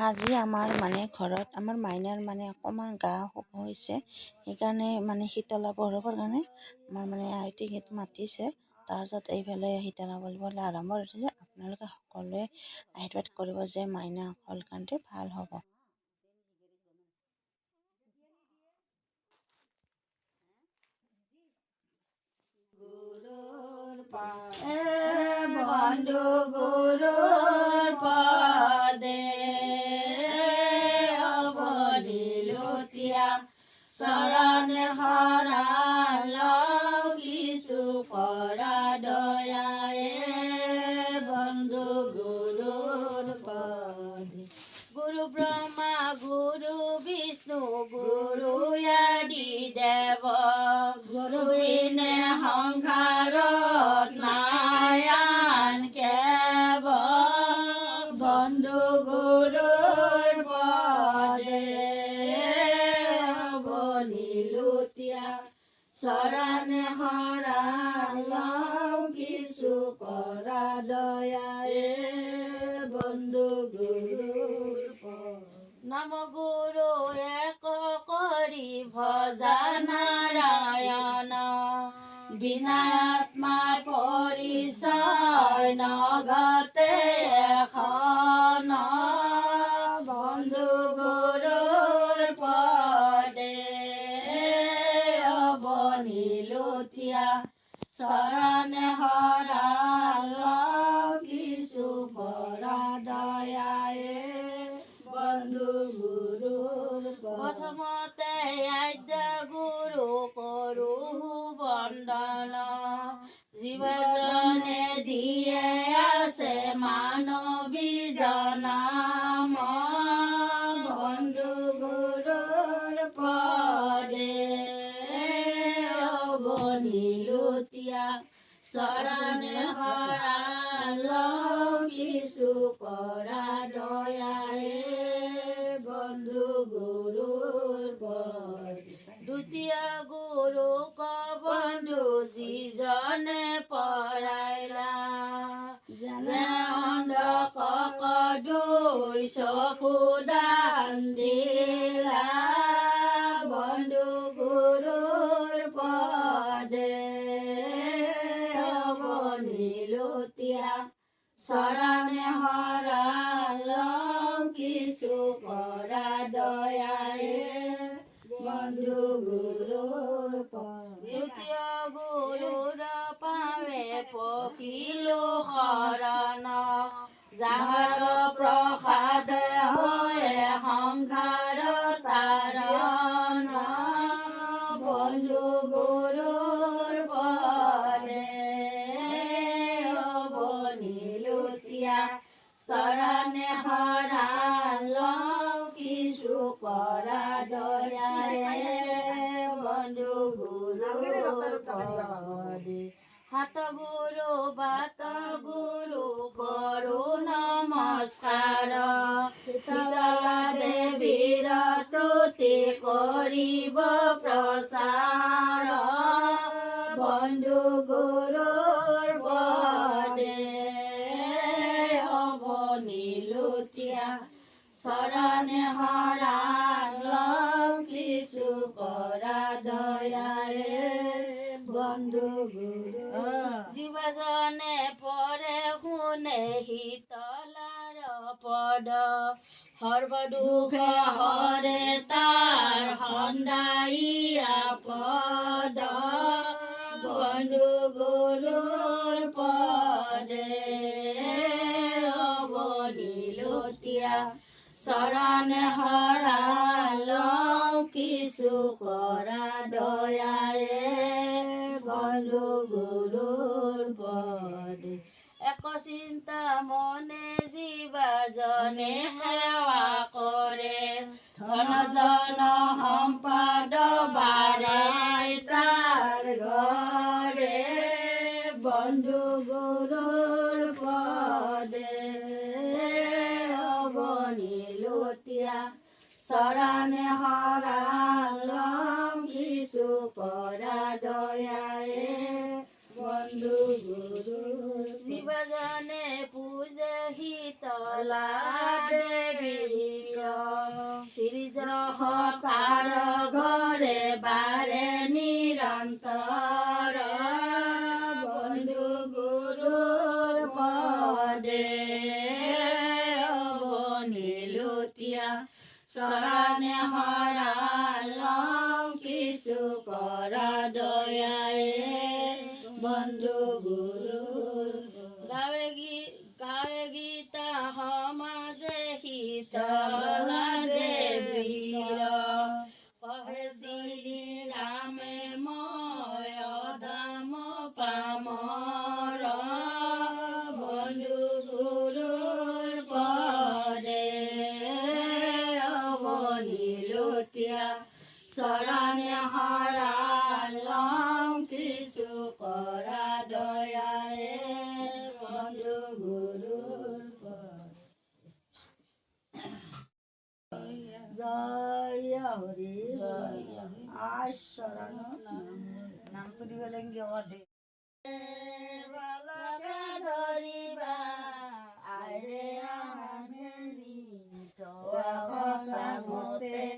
আজি আমাৰ মানে ঘৰত আমাৰ মাইনাৰ মানে অকণমান গা অসুখ হৈছে। সেইকাৰণে মানে শীতলা বৰফৰ কাৰণে আমাৰ মানে আইটিক মাতিছে। তাৰপিছত এইফালে শীতলা বৰফলৈ আৰম্ভ কৰিছে আপোনালোকে সকলোৱে আশীৰ্বাদ কৰিব যে মাইনা সোনকালে ভাল হ'ব। চৰণে লওঁ কিছু পৰা দয়ায়ে বন্ধু গুৰুৰ পদে। গুৰু ব্ৰহ্মা গুৰু বিষ্ণু গুৰু আদি দেৱ গুৰু বিনে সংসাৰত চৰণে লওঁ কিছু কৰা দয়ায়ে বন্ধু গুৰুৰ নম গুৰু এক কৰি ভজা নাৰায়ণ। বিনাত্মা পৰিচয় নগতে এখন। দিয়ে আছে মানৱী জনাম। বন্ধু গুৰুৰ পদে অৱনিলোতিয়া চৰণে শৰণ কিছু কৰা দয়ায়ে বন্ধু পদ। দ্বিতীয় গুৰু ক যিজনে পৰাইলা যেনে অন্ধ কক দুই চকু দান দিলা। বন্ধু গুৰুৰ পদে অৱনিলোতিয়া চৰণে লওঁ কিছু কৰা দয়ায়ে। বন্ধু গুৰুৰ দ্বিতীয় পখিলো শৰণ যাহাৰ প্ৰসাদ হয় সংসাৰ তাৰণ। বন্ধু গুৰুৰ পদে অৱনিলোতিয়া চৰণে কিছু কৰা দয়ায়ে বন্ধু গুৰুৰ পদে। হাত গুৰু বাত গুৰু কৰো নমস্কাৰ শীতলা দেৱীৰ স্তুতি কৰিব প্ৰচাৰ বন্ধু অৱনিলোতিয়া চৰণে শৰণ লওঁ কিছু কৰা দয়ায়ে শুনে শীতলাৰ পদ। সৰ্বদুখে হৰে তাৰ সন্দাইয়া পদ বন্ধু গুৰুৰ পদে অৱনিলোতিয়া চৰণে শৰণ কিছু কৰা দয়ায়ে। বন্ধু চিন্তা মনে জীৱাজনে সেৱা কৰে। ধন জন সম্পদ বাৰাই তাৰ ঘৰে। বন্ধু গুৰুৰ পদে অৱনিলোতিয়া চৰণে শৰণ ঘৰে বাৰে নিৰন্তৰ বন্ধু গুৰুৰ পদে অৱনিলুতীয়া চৰণে হৰালং কিছু কৰা দয়ায়ে। বন্ধু গুৰু গাৱে গী গীতা সমাজে শীতলা শরণ হরালম কিছু করা দয়ায় বন্ধু গুরুর জয় হরি আজ শরণ নাম তুলি গেলেন কি আমার ধরিবা। আরে আমি তো সামতে